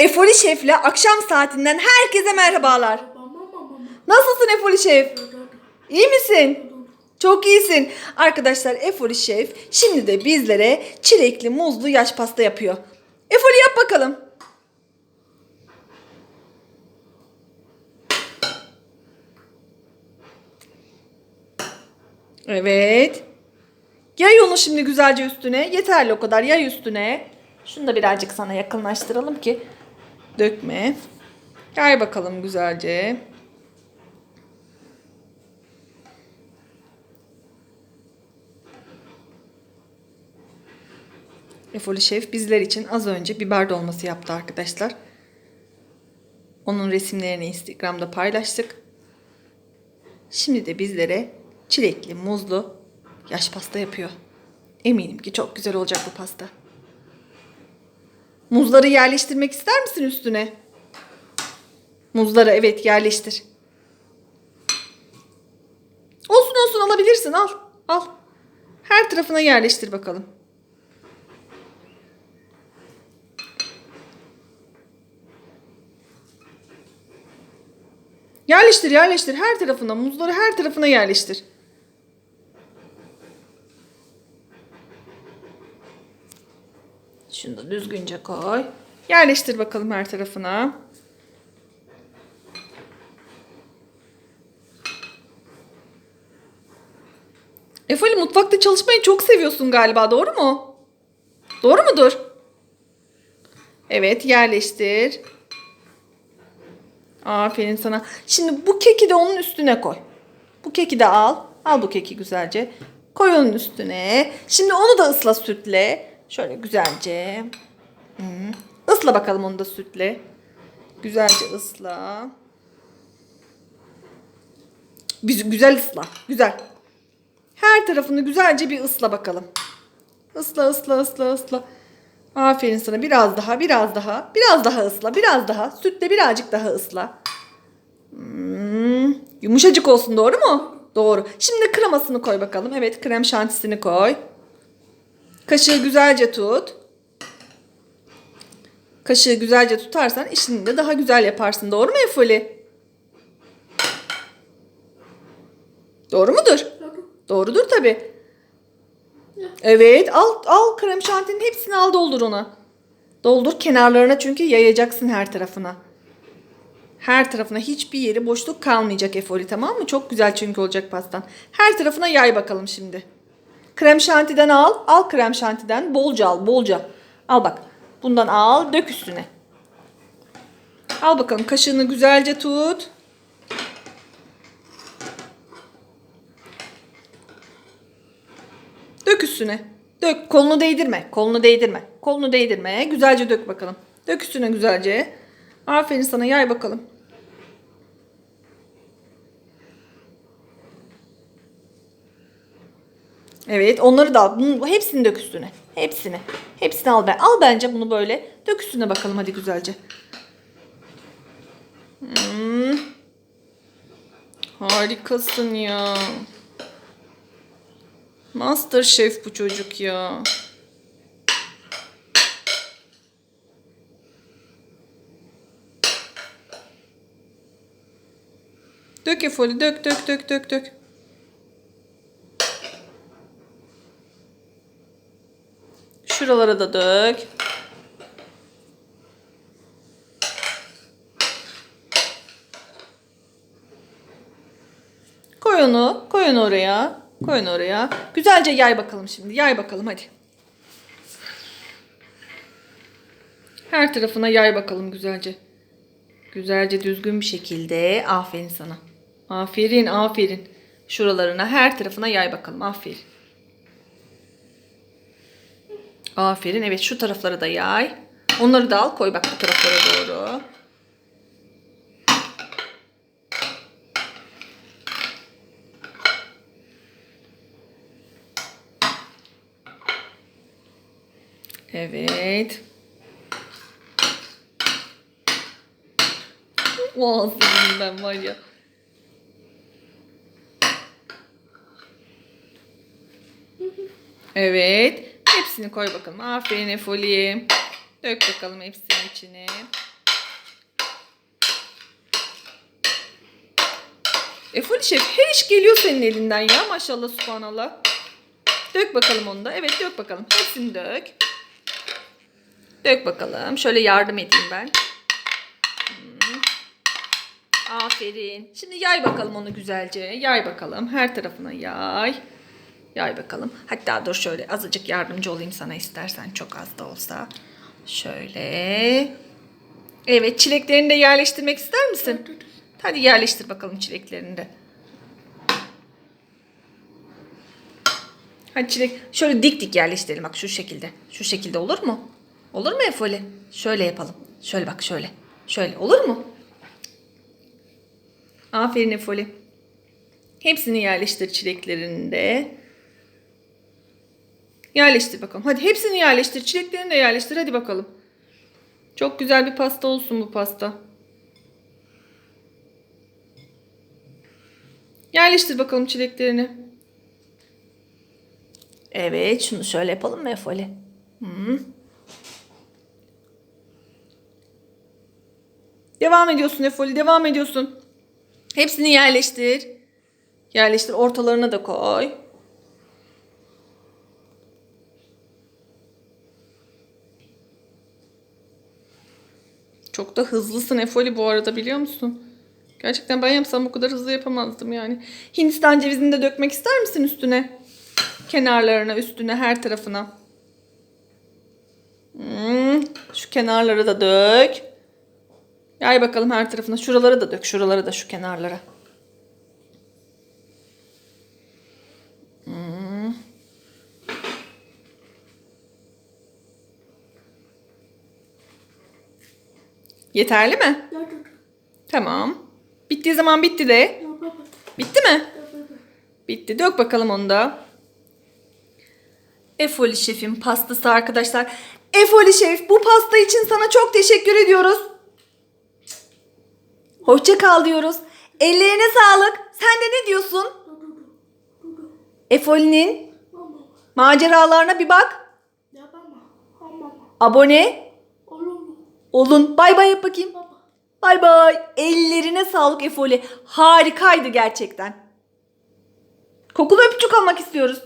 Efoli Şef'le akşam saatinden herkese merhabalar. Nasılsın Efoli Şef? İyi misin? Çok iyisin. Arkadaşlar Efoli Şef şimdi de bizlere çilekli muzlu yaş pasta yapıyor. Efoli yap bakalım. Evet. Yay onu şimdi güzelce üstüne. Yeterli o kadar. Yay üstüne. Şunu da birazcık sana yakınlaştıralım ki dökme. Yay bakalım güzelce. Efoli Şef bizler için az önce biber dolması yaptı arkadaşlar. Onun resimlerini Instagram'da paylaştık. Şimdi de bizlere çilekli, muzlu yaş pasta yapıyor. Eminim ki çok güzel olacak bu pasta. Muzları yerleştirmek ister misin üstüne? Muzları evet yerleştir. Olsun olsun alabilirsin al. Al. Her tarafına yerleştir bakalım. Yerleştir yerleştir her tarafına muzları her tarafına yerleştir. Şunu da düzgünce koy. Yerleştir bakalım her tarafına. Efali mutfakta çalışmayı çok seviyorsun galiba doğru mu? Doğru mudur? Evet yerleştir. Aferin sana. Şimdi bu keki de onun üstüne koy. Bu keki de al. Al bu keki güzelce. Koy onun üstüne. Şimdi onu da ısla sütle. Şöyle güzelce. Hı. Isla bakalım onu da sütle. Güzelce ısla. Güz- Güzel ısla. Güzel. Her tarafını güzelce bir ısla bakalım. Isla ısla ısla ısla. Aferin sana. Biraz daha, biraz daha. Biraz daha ısla, biraz daha. Sütle birazcık daha ısla. Hmm, yumuşacık olsun doğru mu? Doğru. Şimdi kremasını koy bakalım. Evet krem şantisini koy. Kaşığı güzelce tut. Kaşığı güzelce tutarsan işini de daha güzel yaparsın. Doğru mu Efoli? Doğru mudur? Doğrudur tabi. Evet al al krem şantinin hepsini al doldur ona. Doldur kenarlarına çünkü yayacaksın her tarafına. Her tarafına hiçbir yeri boşluk kalmayacak Efoli tamam mı? Çok güzel çünkü olacak pastan. Her tarafına yay bakalım şimdi. Krem şantiden al. Al krem şantiden. Bolca al bolca. Al bak. Bundan al dök üstüne. Al bakalım kaşığını güzelce tut. Dök üstüne. Dök. Kolunu değdirme. Kolunu değdirme. Kolunu değdirme. Güzelce dök bakalım. Dök üstüne güzelce. Aferin sana yay bakalım. Evet onları da al. Bunun, hepsini dök üstüne. Hepsini. Hepsini al. Ben. Al bence bunu böyle. Dök üstüne bakalım hadi güzelce. Hmm. Harikasın ya. Master Chef bu çocuk ya. Dök Efoli dök dök dök dök dök. Şuralara da dök. Koy onu, koy onu oraya. Koy onu oraya. Güzelce yay bakalım şimdi. Yay bakalım hadi. Her tarafına yay bakalım güzelce. Güzelce düzgün bir şekilde. Aferin sana. Aferin, aferin. Şuralarına, her tarafına yay bakalım. Aferin. Aferin. Evet şu taraflara da yay. Onları da al koy bak bu taraflara doğru. Evet. Senin ben var ya. Evet. Hepsini koy bakalım. Aferin Efoli. Dök bakalım hepsinin içine. Efoli şef her iş geliyor senin elinden ya maşallah subhanallah. Dök bakalım onu da. Evet dök bakalım. Hepsini dök. Dök bakalım. Şöyle yardım edeyim ben. Hmm. Aferin. Şimdi yay bakalım onu güzelce. Yay bakalım. Her tarafına yay. Yay bakalım. Hatta dur şöyle azıcık yardımcı olayım sana istersen. Çok az da olsa. Şöyle. Evet çileklerini de yerleştirmek ister misin? Hadi yerleştir bakalım çileklerini de. Hadi çilek şöyle dik dik yerleştirelim bak şu şekilde. Şu şekilde olur mu? Olur mu Efoli? Şöyle yapalım. Şöyle bak şöyle. Şöyle olur mu? Aferin Efoli. Hepsini yerleştir çileklerini de. Yerleştir bakalım. Hadi hepsini yerleştir. Çileklerini de yerleştir. Hadi bakalım. Çok güzel bir pasta olsun bu pasta. Yerleştir bakalım çileklerini. Evet, şunu şöyle yapalım mı Efoli? Hı. Devam ediyorsun Efoli, devam ediyorsun. Hepsini yerleştir. Yerleştir, ortalarına da koy. Çok da hızlısın Efoli bu arada biliyor musun? Gerçekten ben yapsam bu kadar hızlı yapamazdım yani. Hindistan cevizini de dökmek ister misin üstüne? Kenarlarına, üstüne, her tarafına. Hmm, şu kenarları da dök. Yay bakalım her tarafına. Şuraları da dök. Şuraları da şu kenarlara. Yeterli mi? Tamam. Bittiği zaman bitti de. Bitti mi? Bitti. Dök bakalım onu da. Efoli şefim pastası arkadaşlar. Efoli şef bu pasta için sana çok teşekkür ediyoruz. Hoşça kal diyoruz. Ellerine sağlık. Sen de ne diyorsun? Efoli'nin maceralarına bir bak. Abone olun. Bay bay yap bakayım. Bay bay. Ellerine sağlık Efoli. Harikaydı gerçekten. Kokulu öpücük almak istiyoruz.